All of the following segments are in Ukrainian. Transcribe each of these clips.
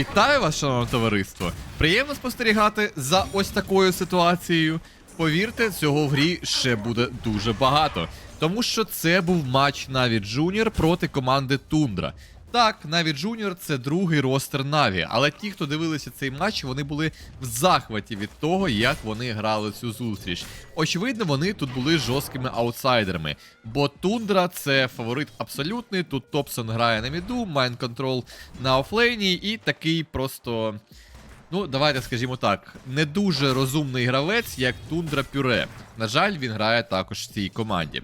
Вітаю вас, шановне товариство! Приємно спостерігати за ось такою ситуацією. Повірте, цього в грі ще буде дуже багато. Тому що це був матч навіть Джуніор проти команди Тундра. Так, Наві Джуніор це другий ростер Наві, але ті, хто дивилися цей матч, вони були в захваті від того, як вони грали цю зустріч. Очевидно, вони тут були жорсткими аутсайдерами, бо Тундра це фаворит абсолютний. Тут Топсон грає на міду, Майн Контрол на офлейні, і такий просто. Ну, давайте скажімо так, не дуже розумний гравець, як Тундра Пюре. На жаль, він грає також в цій команді.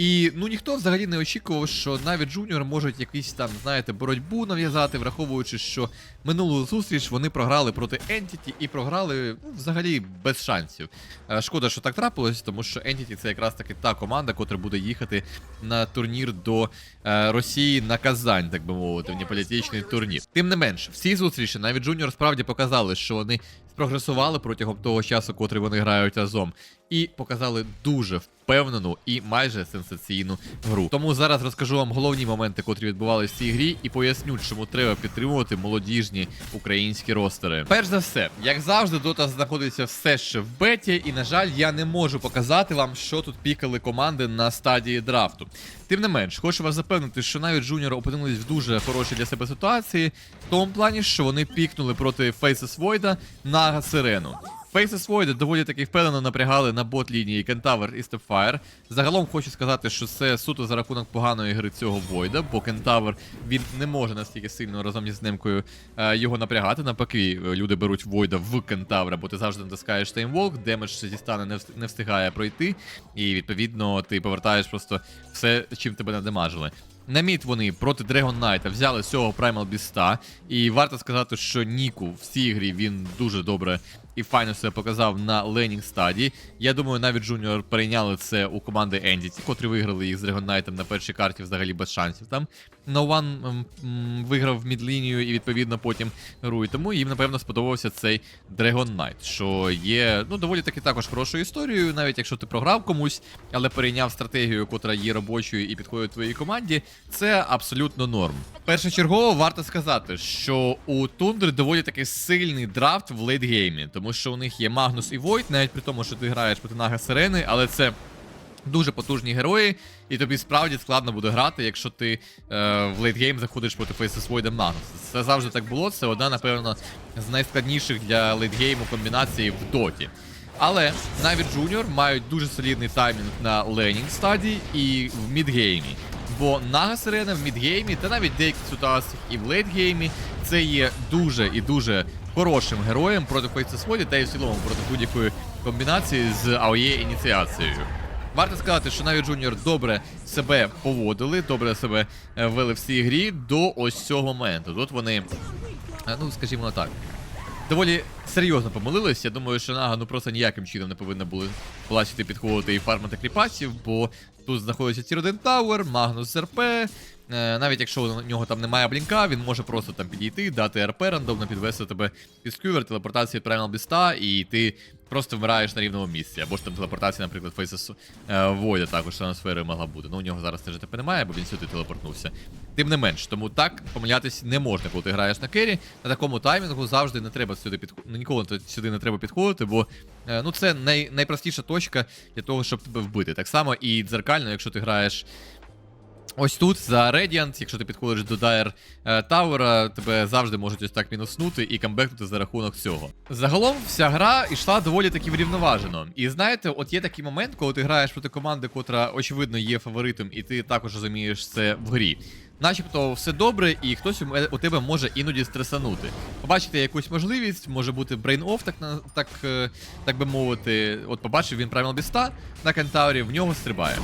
І ну ніхто взагалі не очікував, що навіть Джуніор можуть якийсь там, знаєте, боротьбу нав'язати, враховуючи, що минулу зустріч вони програли проти Entity і програли ну, взагалі без шансів. Е, Шкода, що так трапилось, тому що Entity це якраз таки та команда, котра буде їхати на турнір до е, Росії на Казань, так би мовити, в неполітичний турнір. Тим не менш, всі зустрічі навіть Джуніор справді показали, що вони спрогресували протягом того часу, котрий вони грають разом, і показали дуже впевнену і майже сенсаційну гру. Тому зараз розкажу вам головні моменти, котрі відбувалися в цій грі, і поясню, чому треба підтримувати молодіжні українські ростери. Перш за все, як завжди, дота знаходиться все ще в беті, і на жаль, я не можу показати вам, що тут пікали команди на стадії драфту. Тим не менш, хочу вас запевнити, що навіть Junior опинились в дуже хорошій для себе ситуації, в тому плані, що вони пікнули проти Faces Void на Сирену. Faces Void доволі таки впевнено напрягали на бот лінії Кентавр і Stepfire. Загалом хочу сказати, що це суто за рахунок поганої гри цього Войда, бо Кентавр він не може настільки сильно разом із немкою е, його напрягати. Навпаки, е, люди беруть Войда в Кентавра, бо ти завжди натискаєш Таймволк, демедж зі стани не, встигає пройти, і відповідно ти повертаєш просто все, чим тебе надамажили. На мід вони проти Dragon Knight взяли з цього Primal Beast, і варто сказати, що Ніку в цій грі він дуже добре і файно себе показав на ленінг стадії. Я думаю, навіть Джуніор прийняли це у команди Ендіті, котрі виграли їх з Регонайтом на першій карті взагалі без шансів. Там No One виграв мідлінію і відповідно потім гру. І тому їм, напевно, сподобався цей Dragon Knight, що є ну, доволі таки також хорошою історією, навіть якщо ти програв комусь, але перейняв стратегію, котра є робочою і підходить твоїй команді, це абсолютно норм. Першочергово варто сказати, що у Тундри доволі таки сильний драфт в лейтгеймі, тому що у них є Магнус і Войт, навіть при тому, що ти граєш проти Нага Сирени, але це. Дуже потужні герої, і тобі справді складно буде грати, якщо ти е, в лейтгейм заходиш проти Void Magnus. Це завжди так було. Це одна, напевно, з найскладніших для лейтгейму комбінацій в доті. Але навіть Junior мають дуже солідний таймінг на ленінг стадії і в мідгеймі. Бо Нага Сирена в мідгеймі та навіть в деяких ситуаціях і в лейтгеймі це є дуже і дуже хорошим героєм проти Void та й в цілому проти будь-якої комбінації з AOE ініціацією. Варто сказати, що навіть Junior добре себе поводили, добре себе е, вели в цій грі до ось цього моменту. Тут вони, е, ну скажімо так, доволі серйозно помилились. Я думаю, що Нага ну просто ніяким чином не повинна була сюди підходити і фармити кріпасів, бо тут знаходиться Тір 1 Тауер, Магнус РП. е, Навіть якщо у нього там немає блінка, він може просто там підійти, дати РП рандомно, підвести тебе під скювер, телепортацію від Primal Beast, і ти просто вмираєш на рівному місці. Або ж там телепортація, наприклад, е, Void також трансфери могла бути. Ну у нього зараз теж ТП немає, бо він сюди телепортнувся. Тим не менш, тому так помилятись не можна, коли ти граєш на кері. На такому таймінгу завжди не треба сюди підходити. Ну, ніколи сюди не треба підходити, бо е, ну це най... найпростіша точка для того, щоб тебе вбити. Так само і дзеркально, якщо ти граєш. Ось тут за Radiant, якщо ти підходиш до Dire е, Тауера, тебе завжди можуть ось так мінуснути і камбекнути за рахунок цього. Загалом вся гра йшла доволі таки врівноважено. І знаєте, от є такий момент, коли ти граєш проти команди, котра очевидно є фаворитом, і ти також розумієш це в грі. Начебто все добре, і хтось у тебе може іноді стресанути. Побачити якусь можливість, може бути брейн оф, так так, е, так би мовити. От побачив він Primal Beast на кентаврі, в нього стрибає.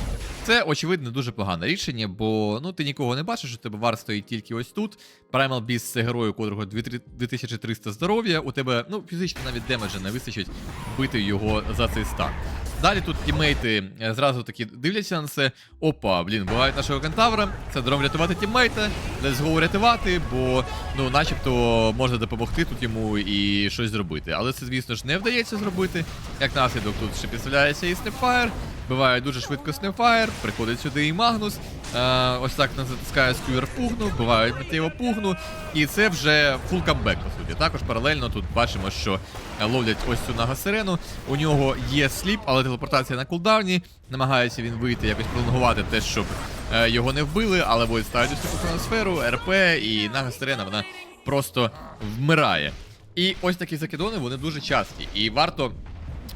Це очевидно дуже погане рішення, бо ну ти нікого не бачиш, у тебе вар стоїть тільки ось тут. Primal Beast це герой, у котрого 2300 здоров'я. У тебе ну фізично навіть демеджа не вистачить бити його за цей стан. Далі тут тіммейти е, зразу такі дивляться на це. Опа, блін, бувають нашого кентавра. Це дром рятувати тіммейта, let's go рятувати, бо ну, начебто можна допомогти тут йому і щось зробити. Але це, звісно ж, не вдається зробити. Як наслідок, тут ще підставляється і Snapfire. Биває дуже швидко Снефайр, приходить сюди і Магнус. Е, ось так нас затискає сквір пугну, вбивають миттєво пугну. І це вже фул камбек, по суті. Також паралельно тут бачимо, що е, ловлять ось цю нагасирену. У нього є сліп, але телепортація на кулдауні. Намагається він вийти, якось пролонгувати те, щоб е, його не вбили, але Войд ставить ось таку хроносферу, РП, і нагасирена вона просто вмирає. І ось такі закидони, вони дуже часті. І варто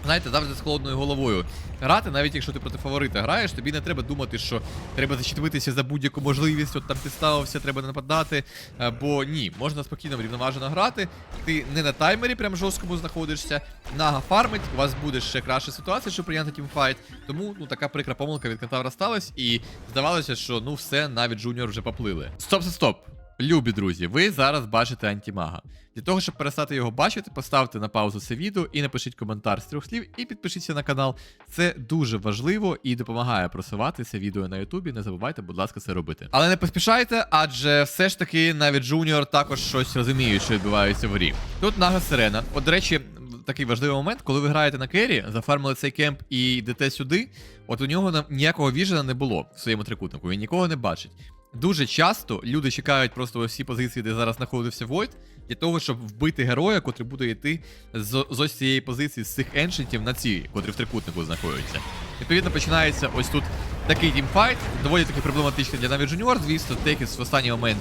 Знаєте, завжди з холодною головою грати, навіть якщо ти проти фаворита граєш, тобі не треба думати, що треба зачепитися за будь-яку можливість, от там ти ставився, треба нападати. Е, Бо ні, можна спокійно врівноважено грати. Ти не на таймері прям жорсткому знаходишся. Нага фармить, у вас буде ще краща ситуація, щоб прийняти тімфайт. Тому ну така прикра помилка від Кентавра сталася, і здавалося, що ну все, навіть Джуніор вже поплили. Стоп, стоп. Любі друзі, ви зараз бачите антимага. Для того, щоб перестати його бачити, поставте на паузу це відео і напишіть коментар з трьох слів і підпишіться на канал. Це дуже важливо і допомагає просувати це відео на Ютубі. Не забувайте, будь ласка, це робити. Але не поспішайте, адже все ж таки навіть Джуніор також щось розуміє, що відбувається в грі. Тут нага сирена. От, до речі, такий важливий момент, коли ви граєте на кері, зафармили цей кемп і йдете сюди. От у нього ніякого віжена не було в своєму трикутнику, він нікого не бачить. Дуже часто люди чекають просто всі позиції, де зараз знаходився Войд, для того, щоб вбити героя, котрий буде йти з, з ось цієї позиції, з цих еншентів на ці, котрі в трикутнику знаходяться. Відповідно, починається ось тут такий тімфайт, доволі таки проблематичний для навіть Junior. Звісно, Текіс в останній момент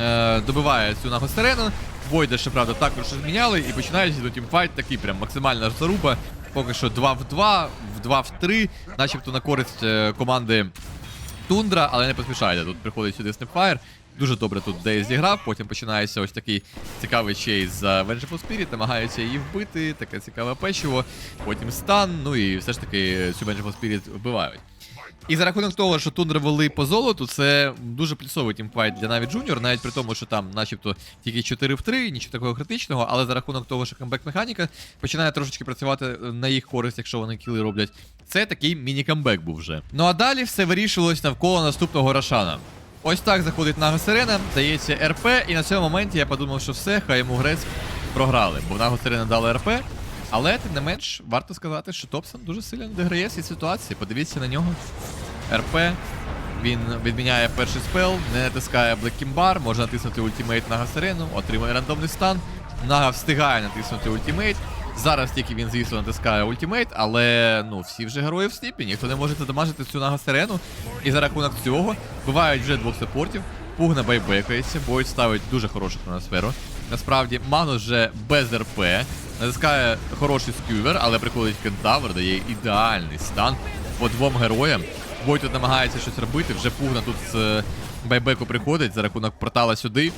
е, добиває цю нагу сирену. Войда, ще правда, також зміняли, і починається тут тімфайт такий прям максимальна заруба. Поки що 2 в 2, в 2 в 3, начебто на користь е, команди Тундра, але не поспішайте. Тут приходить сюди Снепфайр. Дуже добре тут Дейз зіграв, потім починається ось такий цікавий чейз за Vengeful Spirit, намагається її вбити, таке цікаве печиво, потім стан, ну і все ж таки цю Vengeful Spirit вбивають. І за рахунок того, що Тундра вели по золоту, це дуже плюсовий тімфайт для навіть Junior, навіть при тому, що там начебто тільки 4 в 3, нічого такого критичного, але за рахунок того, що камбек-механіка починає трошечки працювати на їх користь, якщо вони кіли роблять. Це такий міні-камбек був вже. Ну а далі все вирішилось навколо наступного Рошана. Ось так заходить Нага Сирена, дається РП, і на цьому моменті я подумав, що все, хай йому грець програли, бо Нагу Сирена дали РП. Але тим не менш, варто сказати, що Топсон дуже сильно дограє в цій ситуації. Подивіться на нього. РП. Він відміняє перший спел, не натискає Black Kimbar, може натиснути ультимейт Нага Сирену, отримує рандомний стан. Нага встигає натиснути ультимейт. Зараз тільки він, звісно, натискає ультимейт, але ну всі вже герої в сніпі, ніхто не може задамажити цю Нага Сирену. І за рахунок цього бувають вже двох саппортів. Пугна байбекається, Бойд ставить дуже хорошу хроносферу. Насправді, Магнус вже без РП, натискає хороший скювер, але приходить кентавр, дає ідеальний стан по двом героям. Тут намагається щось робити, вже Пугна тут з е, байбеку приходить за рахунок портала сюди.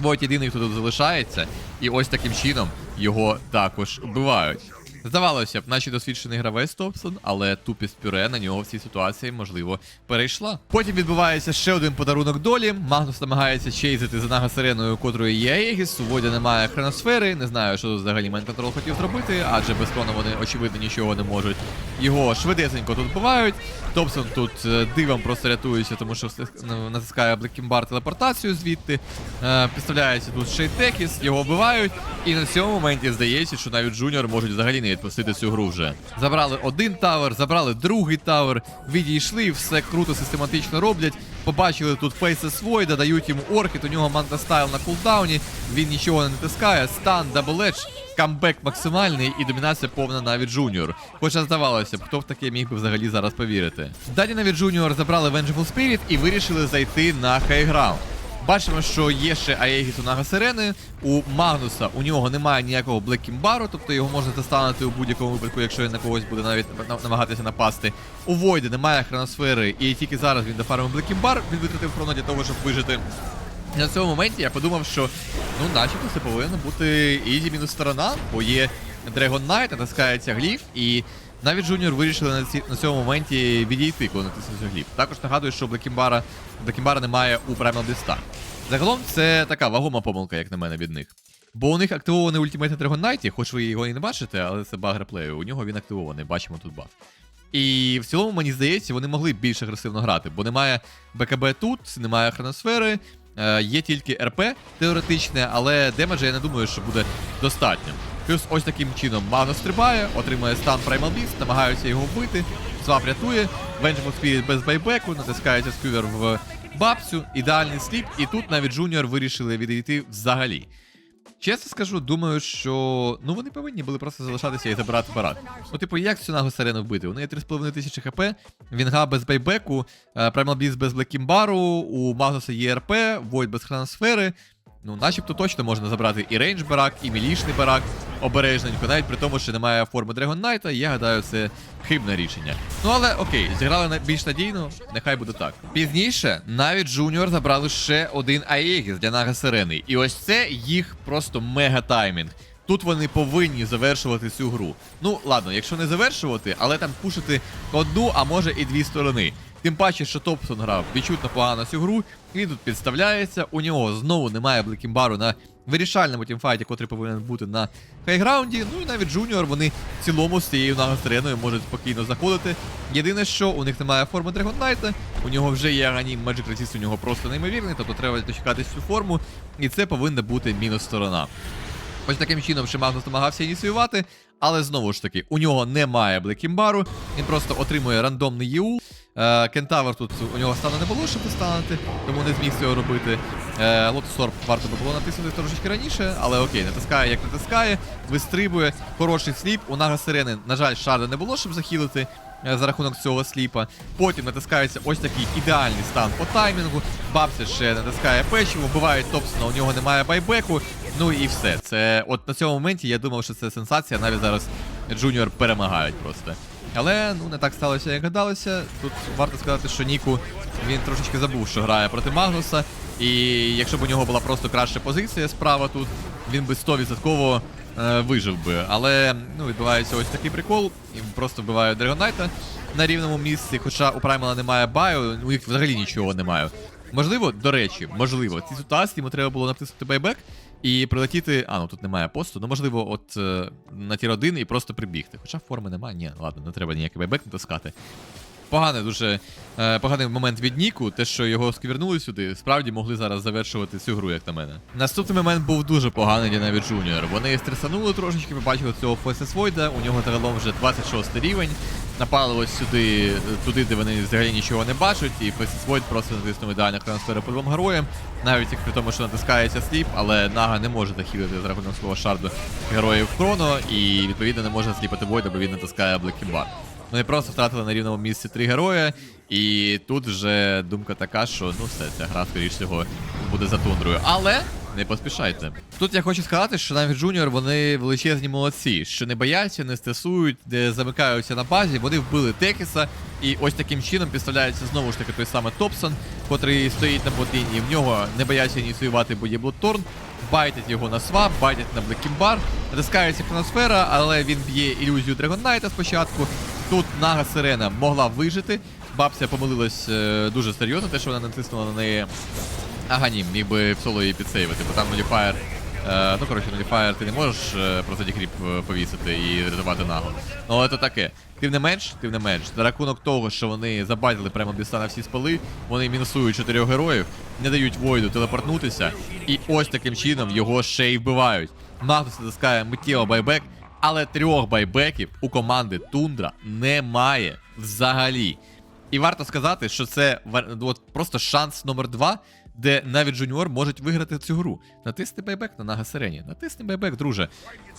Войт єдиний, хто тут залишається, і ось таким чином його також вбивають. Здавалося б, наче досвідчений гравець Топсон, але тупість пюре на нього в цій ситуації, можливо, перейшла. Потім відбувається ще один подарунок долі. Магнус намагається чейзити за нага сиреною, котрою є Егіс. У Войда немає хроносфери. Не знаю, що тут взагалі Mind хотів зробити, адже без крону вони, очевидно, нічого не можуть. Його швидесенько тут вбивають. Топсон тут е, дивом просто рятується, тому що ну, натискає Блекімбар телепортацію звідти. Е, Підставляється тут ще й Текіс, його вбивають. І на цьому моменті здається, що навіть Джуніор можуть взагалі не відпустити цю гру вже. Забрали один тавер, забрали другий тавер, відійшли, все круто, систематично роблять. Побачили тут фейси Войда, дають йому орхід, у нього манта стайл на кулдауні, він нічого не натискає, стан, дабледж, камбек максимальний і домінація повна навіть Джуніор. Хоча здавалося б, хто в таке міг би взагалі зараз повірити. Далі навіть Джуніор забрали Vengeful Spirit і вирішили зайти на хайграунд. Бачимо, що є ще Аегіс у Нага Сирени. У Магнуса у нього немає ніякого Блекімбару, тобто його можна застанути у будь-якому випадку, якщо він на когось буде навіть намагатися напасти. У Войда немає хроносфери, і тільки зараз він дофармив Блекімбар, він витратив хроно для того, щоб вижити. І на цьому моменті я подумав, що ну, начебто це повинна бути ізі мінус сторона, бо є Dragon Knight, натискається гліф, і навіть Junior вирішили на, ці, на цьому моменті відійти, коли натиснувся гліф. Також нагадую, що Блекімбара, Блекімбара немає у Primal Beast. Загалом це така вагома помилка, як на мене, від них. Бо у них активований ультимейт на Dragon Knight, хоч ви його і не бачите, але це баг реплею. У нього він активований, бачимо тут баг. І в цілому, мені здається, вони могли більш агресивно грати, бо немає БКБ тут, немає хроносфери, е, є тільки РП теоретичне, але демеджа я не думаю, що буде достатньо. Плюс ось таким чином Магнус стрибає, отримує стан Primal Beast, намагаються його вбити. свап рятує, Vengeful Spirit без байбеку, натискається скювер в бабцю, ідеальний сліп, і тут навіть Джуніор вирішили відійти взагалі. Чесно скажу, думаю, що ну вони повинні були просто залишатися і забирати парад. Ну, типу, як цю нагу сарену вбити? У неї 3,5 тисячі хп, Вінга без байбеку, е, Primal Beast без Блекімбару, у Магнуса є РП, Войд без хроносфери. Ну, начебто точно можна забрати і рейндж барак, і мілішний барак обережненько, навіть при тому, що немає форми Dragon Knight, я гадаю, це хибне рішення. Ну але окей, зіграли на- більш надійно, нехай буде так. Пізніше навіть Junior забрали ще один Аегіс для Нага Сирени. І ось це їх просто мега таймінг. Тут вони повинні завершувати цю гру. Ну, ладно, якщо не завершувати, але там пушити одну, а може і дві сторони. Тим паче, що Топсон грав відчутно погано цю гру, він тут підставляється, у нього знову немає Блекімбару на вирішальному тімфайті, котрий повинен бути на хайграунді. Ну і навіть Джуніор вони в цілому з цією нагостреною можуть спокійно заходити. Єдине, що у них немає форми Knight, у нього вже є Аганім Magic Resist, у нього просто неймовірний, тобто треба дочекатись цю форму, і це повинна бути мінус сторона. Ось таким чином ще Магнус намагався ініціювати, але знову ж таки, у нього немає Блекімбару, він просто отримує рандомний ЄУ. Е, Кентавр тут у нього стану не було, щоб достанути, тому не зміг цього робити. Е, Orb варто би було натиснути трошечки раніше, але окей, натискає, як натискає, вистрибує, хороший сліп. У Нага Сирени, на жаль, шарда не було, щоб захилити е, за рахунок цього сліпа. Потім натискається ось такий ідеальний стан по таймінгу. Бабця ще натискає печиво, вбивають Топсона, у нього немає байбеку. Ну і все. Це от на цьому моменті я думав, що це сенсація. Навіть зараз Джуніор перемагають просто. Але ну не так сталося, як гадалося. Тут варто сказати, що Ніку він трошечки забув, що грає проти Магнуса. І якщо б у нього була просто краща позиція справа тут, він би 100% е, вижив би. Але ну, відбувається ось такий прикол. І просто вбивають Драгонайта на рівному місці. Хоча у Праймала немає баю, у них взагалі нічого немає. Можливо, до речі, можливо, в цій ситуації йому треба було натиснути байбек і прилетіти. А, ну тут немає посту. Ну, можливо, от е, на тір 1 і просто прибігти. Хоча форми немає. Ні, ладно, не треба ніякий байбек натискати. Поганий дуже е, поганий момент від Ніку, те, що його сквернули сюди, справді могли зараз завершувати цю гру, як на мене. Наступний момент був дуже поганий для навіть Джуніор. Вони стресанули трошечки, побачили цього Фесесвойда, у нього загалом вже 26 рівень. Напали ось сюди, туди, де вони взагалі нічого не бачать, і Фесес Войд просто натиснув ідеально трансфери по двом героям, навіть як при тому, що натискається сліп, але Нага не може захилити за рахунок свого шарду героїв Хроно, і відповідно не може сліпати Войда, бо він натискає Блекімбар. Вони просто втратили на рівному місці три герої, і тут вже думка така, що ну все, ця гра, скоріш всього, буде за тундрою. Але не поспішайте. Тут я хочу сказати, що навіть Джуніор вони величезні молодці, що не бояться, не стресують, де замикаються на базі. Вони вбили Текіса, і ось таким чином підставляється знову ж таки той самий Топсон, котрий стоїть на ботліні. В нього не бояться ініціювати бо є байтять його на свап, байтять на Блекімбар, натискається хроносфера, але він б'є ілюзію Драгонайта спочатку. Тут Нага Сирена могла вижити. Бабця помилилась е, дуже серйозно, те, що вона натиснула на неї Аганім, міг би в соло її підсейвити, бо там Nullifier, е, ну коротше, Nullifier ти не можеш е, просто декріп е, повісити і рятувати нагу. Ну але то таке. Тим не менш, тим не менш, за рахунок того, що вони забайтили прямо біста на всі спали, вони мінусують чотирьох героїв, не дають Войду телепортнутися, і ось таким чином його ще й вбивають. Магнус натискає миттєво байбек, але трьох байбеків у команди Тундра немає взагалі. І варто сказати, що це от просто шанс номер два, де навіть Джуніор можуть виграти цю гру. Натисни байбек на Нага Сирені. Натисни байбек, друже.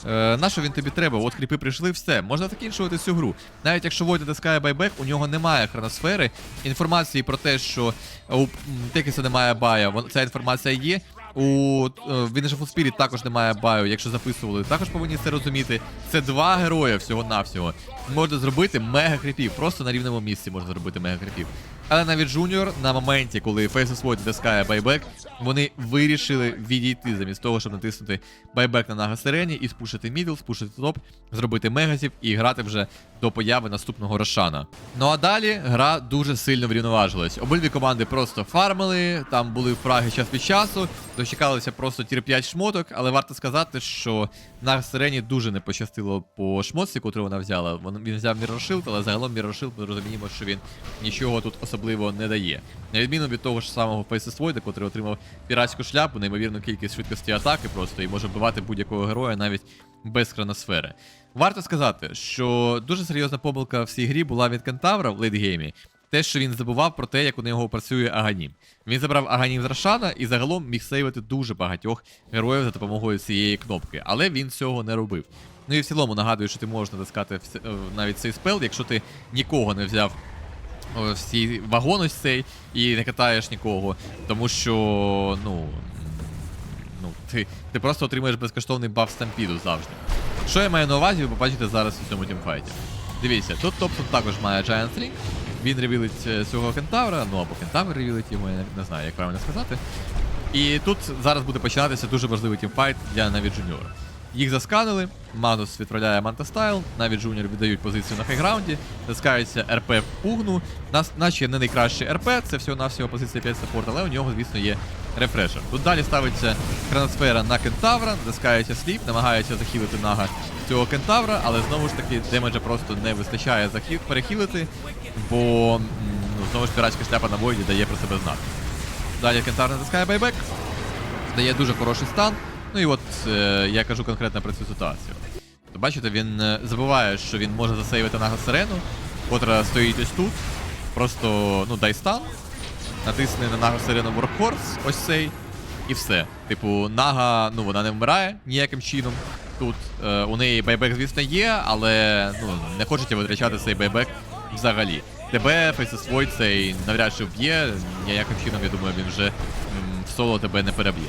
Е, на що він тобі треба? От кріпи прийшли, все. Можна закінчувати цю гру. Навіть якщо Войд натискає байбек, у нього немає хроносфери. Інформації про те, що у м, Текіса немає бая, ця інформація є. У він же Фуспірі також немає баю, якщо записували, також повинні це розуміти. Це два герої всього-навсього. Можна зробити мега кріпів, просто на рівному місці можна зробити мега кріпів. Але навіть Junior на моменті, коли Void натискає байбек, вони вирішили відійти замість того, щоб натиснути байбек на Нага Сирені і спушити мідл, спушити топ, зробити мегазів і грати вже до появи наступного Рошана. Ну а далі гра дуже сильно врівноважилась. Обидві команди просто фармили, там були фраги час від часу, дочекалися просто тір 5 шмоток, але варто сказати, що на Сирені дуже не пощастило по шмотці, котру вона взяла. Він взяв Мірошилд, але загалом Мірошилд, ми розуміємо, що він нічого тут особливо не дає. На відміну від того ж самого Faces Void, котрий отримав піратську шляпу, неймовірну кількість швидкості атаки просто і може вбивати будь-якого героя навіть без хроносфери. Варто сказати, що дуже серйозна помилка в цій грі була від Кентавра в лейтгеймі. Те, що він забував про те, як у нього працює Аганім. Він забрав Аганім з Рошана і загалом міг сейвити дуже багатьох героїв за допомогою цієї кнопки, але він цього не робив. Ну і в цілому нагадую, що ти можеш натискати е, навіть цей спел, якщо ти нікого не взяв о, в цей вагон ось цей і не катаєш нікого, тому що, ну. Ну, ти, ти просто отримаєш безкоштовний баф стампіду завжди. Що я маю на увазі, ви побачите зараз у цьому тімфайті. Дивіться, тут Топсон також має Giant Ring. Він ревілить е, цього кентавра, ну або кентавр ревілить йому, я не, знаю, як правильно сказати. І тут зараз буде починатися дуже важливий тімфайт для Наві Джуніора. Їх засканили, Манус відправляє Манта Стайл, Наві Джуніор віддають позицію на хайграунді, таскається РП в пугну. Нас, наче не найкращий РП, це всього-навсього позиція 5 саппорт, але у нього, звісно, є рефрешер. Тут далі ставиться хроносфера на кентавра, таскається сліп, намагається захилити нага цього кентавра, але знову ж таки демеджа просто не вистачає перехилити, бо ну, знову ж піратська шляпа на Войді дає про себе знати. Далі кентавр натискає байбек, дає дуже хороший стан. Ну і от е, я кажу конкретно про цю ситуацію. То бачите, він е, забуває, що він може засейвити нага сирену, котра стоїть ось тут. Просто ну дай стан, натисни на нагу сирену Workhorse, ось цей, і все. Типу, нага, ну вона не вмирає ніяким чином. Тут е, у неї байбек, звісно, є, але ну, не хочете витрачати цей байбек взагалі. Тебе Faces цей навряд чи вб'є, ніяким чином, я думаю, він вже в соло тебе не переб'є.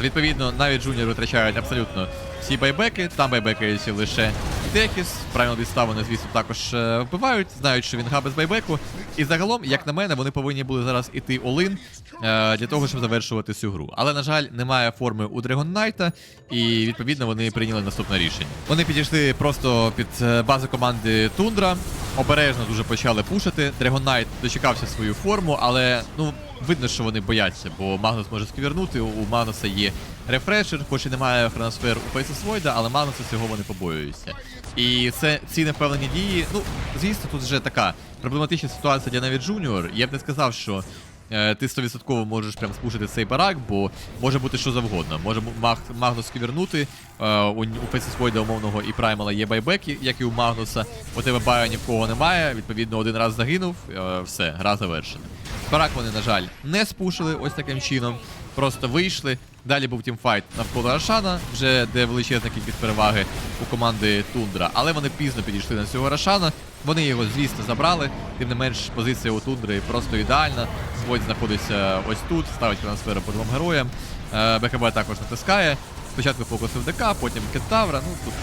Відповідно, навіть джуніор витрачають абсолютно всі байбеки, там байбекаються лише Техіс, правильно відставлені, звісно, також е, вбивають, знають, що він гра без байбеку. І загалом, як на мене, вони повинні були зараз іти олин е, для того, щоб завершувати цю гру. Але, на жаль, немає форми у Dragon Knight, і відповідно вони прийняли наступне рішення. Вони підійшли просто під е, базу команди Тундра, обережно дуже почали пушити. Dragon Knight дочекався свою форму, але ну видно, що вони бояться, бо Магнус може сківернути, у Магнуса є рефрешер, хоч і немає хроносфер у Faces Void, але Магнуса цього вони побоюються. І це ці невпевнені дії. Ну, звісно, тут вже така проблематична ситуація для навіть Джуніор. Я б не сказав, що. е, Ти 100% можеш прям спушити цей барак, бо може бути що завгодно. Може Маг, Магнус ківернути, е, у, у Faces умовного і Праймала є байбеки, як і у Магнуса. У тебе баю ні в кого немає, відповідно, один раз загинув, е, все, гра завершена. Барак вони, на жаль, не спушили ось таким чином. Просто вийшли. Далі був тімфайт навколо Рошана, вже де величезна кількість переваги у команди Тундра. Але вони пізно підійшли на цього Рошана. Вони його, звісно, забрали. Тим не менш, позиція у Тундри просто ідеальна. Свойд знаходиться ось тут, ставить трансфери по двом героям. Е, БКБ також натискає. Спочатку фокусив ДК, потім Кентавра. Ну тут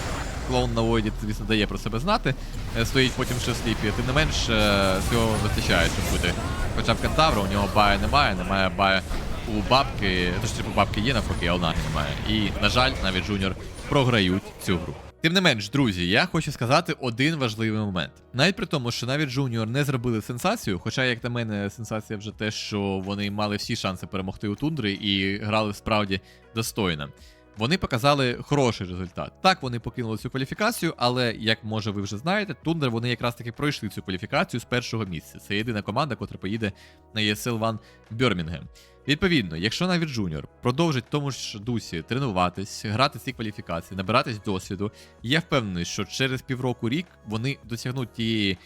клоун на Войді, звісно, дає про себе знати. Е, Стоїть потім ще сліпі. Тим не менш, е, цього вистачає, щоб бути хоча б Кентавра, у нього бая немає, немає бая у бабки, тож типу бабки є навпаки, а у Нагі немає. І, на жаль, навіть Джуніор програють цю гру. Тим не менш, друзі, я хочу сказати один важливий момент. Навіть при тому, що навіть Джуніор не зробили сенсацію, хоча, як на мене, сенсація вже те, що вони мали всі шанси перемогти у тундрі і грали справді достойно. Вони показали хороший результат. Так, вони покинули цю кваліфікацію, але як може ви вже знаєте, Тундер вони якраз таки пройшли цю кваліфікацію з першого місця. Це єдина команда, котра поїде на ESL One Бірмінгем. Відповідно, якщо навіть Джуніор продовжить в тому ж дусі тренуватись, грати ці кваліфікації, набиратись досвіду, я впевнений, що через півроку рік вони досягнуть тієї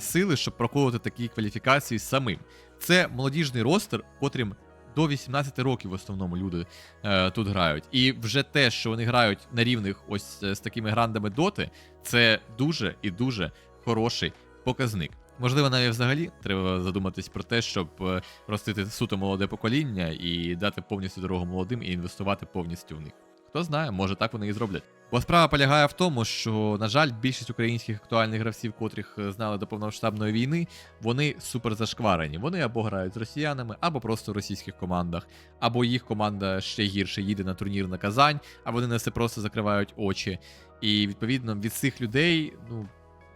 сили, щоб проходити такі кваліфікації самим. Це молодіжний ростер, котрим до 18 років в основному люди е, тут грають. І вже те, що вони грають на рівних ось е, з такими грандами доти, це дуже і дуже хороший показник. Можливо, навіть взагалі треба задуматись про те, щоб е, ростити суто молоде покоління і дати повністю дорогу молодим і інвестувати повністю в них. Хто знає, може так вони і зроблять. Бо справа полягає в тому, що, на жаль, більшість українських актуальних гравців, котрих е, знали до повномасштабної війни, вони супер зашкварені. Вони або грають з росіянами, або просто в російських командах, або їх команда ще гірше їде на турнір на Казань, а вони на це просто закривають очі. І відповідно від цих людей, ну.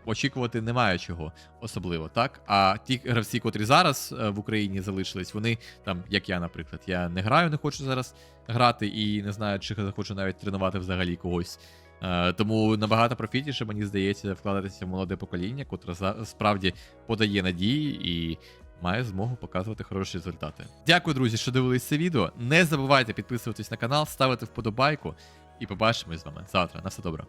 Очікувати немає чого особливо, так? А ті гравці, котрі зараз е, в Україні залишились, вони там, як я, наприклад, я не граю, не хочу зараз грати і не знаю, чи захочу навіть тренувати взагалі когось. Е, тому набагато профітніше, мені здається, вкладатися в молоде покоління, котре справді подає надії і має змогу показувати хороші результати. Дякую, друзі, що дивились це відео. Не забувайте підписуватись на канал, ставити вподобайку. І побачимось з вами завтра. На все добре.